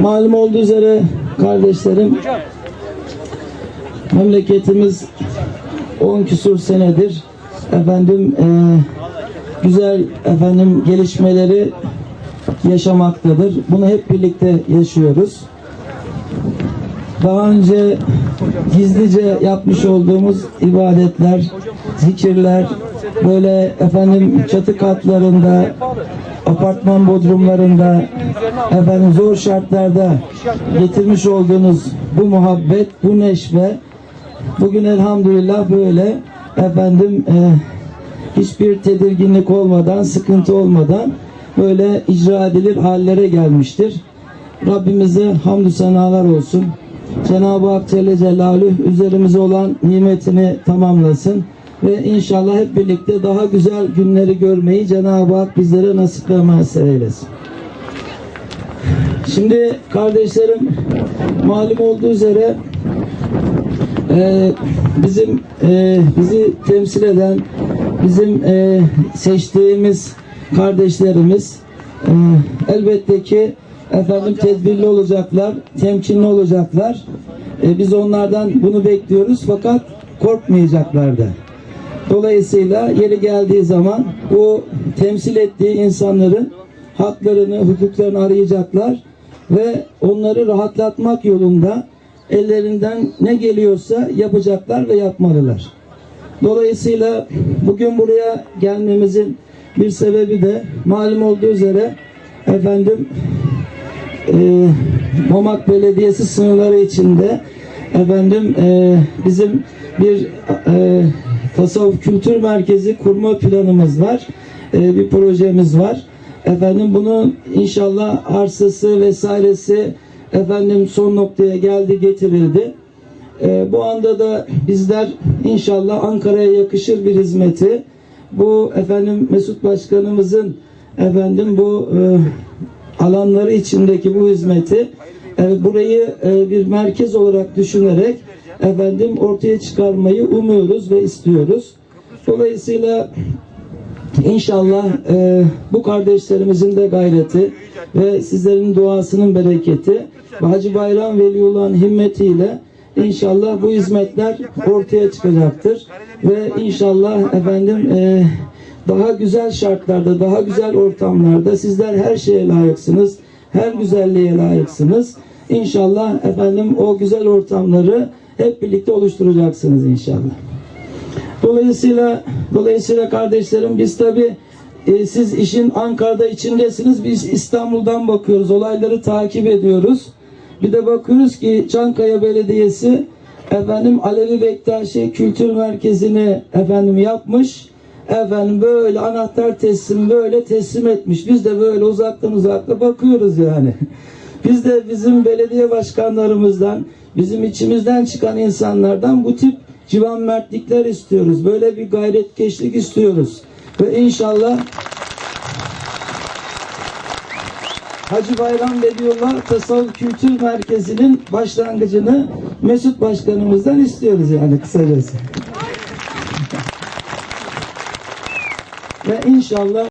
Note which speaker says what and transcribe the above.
Speaker 1: Malum olduğu üzere kardeşlerim memleketimiz 10 küsur senedir efendim e, güzel efendim gelişmeleri yaşamaktadır. Bunu hep birlikte yaşıyoruz. Daha önce gizlice yapmış olduğumuz ibadetler, zikirler, böyle efendim çatı katlarında, apartman bodrumlarında, efendim zor şartlarda getirmiş olduğunuz bu muhabbet, bu neşve, bugün elhamdülillah böyle efendim e, hiçbir tedirginlik olmadan, sıkıntı olmadan böyle icra edilir hallere gelmiştir. Rabbimize hamdü senalar olsun. Cenab-ı Hak Celle Celaluhu üzerimize olan nimetini tamamlasın ve inşallah hep birlikte daha güzel günleri görmeyi Cenab-ı Hak bizlere nasip ve müessir eylesin. Şimdi kardeşlerim malum olduğu üzere e, bizim e, bizi temsil eden bizim e, seçtiğimiz kardeşlerimiz e, elbette ki efendim tedbirli olacaklar, temkinli olacaklar. E, biz onlardan bunu bekliyoruz fakat korkmayacaklar da. Dolayısıyla yeri geldiği zaman bu temsil ettiği insanların haklarını, hukuklarını arayacaklar ve onları rahatlatmak yolunda ellerinden ne geliyorsa yapacaklar ve yapmalılar. Dolayısıyla bugün buraya gelmemizin bir sebebi de malum olduğu üzere efendim e, Mamak Belediyesi sınırları içinde efendim e, bizim bir e, tasavvuf kültür merkezi kurma planımız var. E, bir projemiz var. Efendim bunu inşallah arsası vesairesi efendim son noktaya geldi getirildi. E, bu anda da bizler inşallah Ankara'ya yakışır bir hizmeti bu efendim Mesut Başkanımızın efendim bu e, alanları içindeki bu hizmeti burayı e, bir merkez olarak düşünerek efendim ortaya çıkarmayı umuyoruz ve istiyoruz. Dolayısıyla İnşallah e, bu kardeşlerimizin de gayreti ve sizlerin duasının bereketi ve Hacı Bayram Veliullah'ın himmetiyle inşallah bu hizmetler ortaya çıkacaktır ve inşallah efendim e, daha güzel şartlarda, daha güzel ortamlarda sizler her şeye layıksınız, her güzelliğe layıksınız. İnşallah efendim o güzel ortamları hep birlikte oluşturacaksınız inşallah. Dolayısıyla dolayısıyla kardeşlerim biz tabi e, siz işin Ankara'da içindesiniz. Biz İstanbul'dan bakıyoruz. Olayları takip ediyoruz. Bir de bakıyoruz ki Çankaya Belediyesi efendim Alevi Bektaşi Kültür Merkezi'ni efendim yapmış. Efendim böyle anahtar teslim böyle teslim etmiş. Biz de böyle uzaktan uzakta bakıyoruz yani. Biz de bizim belediye başkanlarımızdan, bizim içimizden çıkan insanlardan bu tip civan mertlikler istiyoruz. Böyle bir gayretkeşlik istiyoruz. Ve inşallah Hacı Bayram Veliullah Tasavvuf Kültür Merkezi'nin başlangıcını Mesut Başkanımızdan istiyoruz yani kısacası. Ve inşallah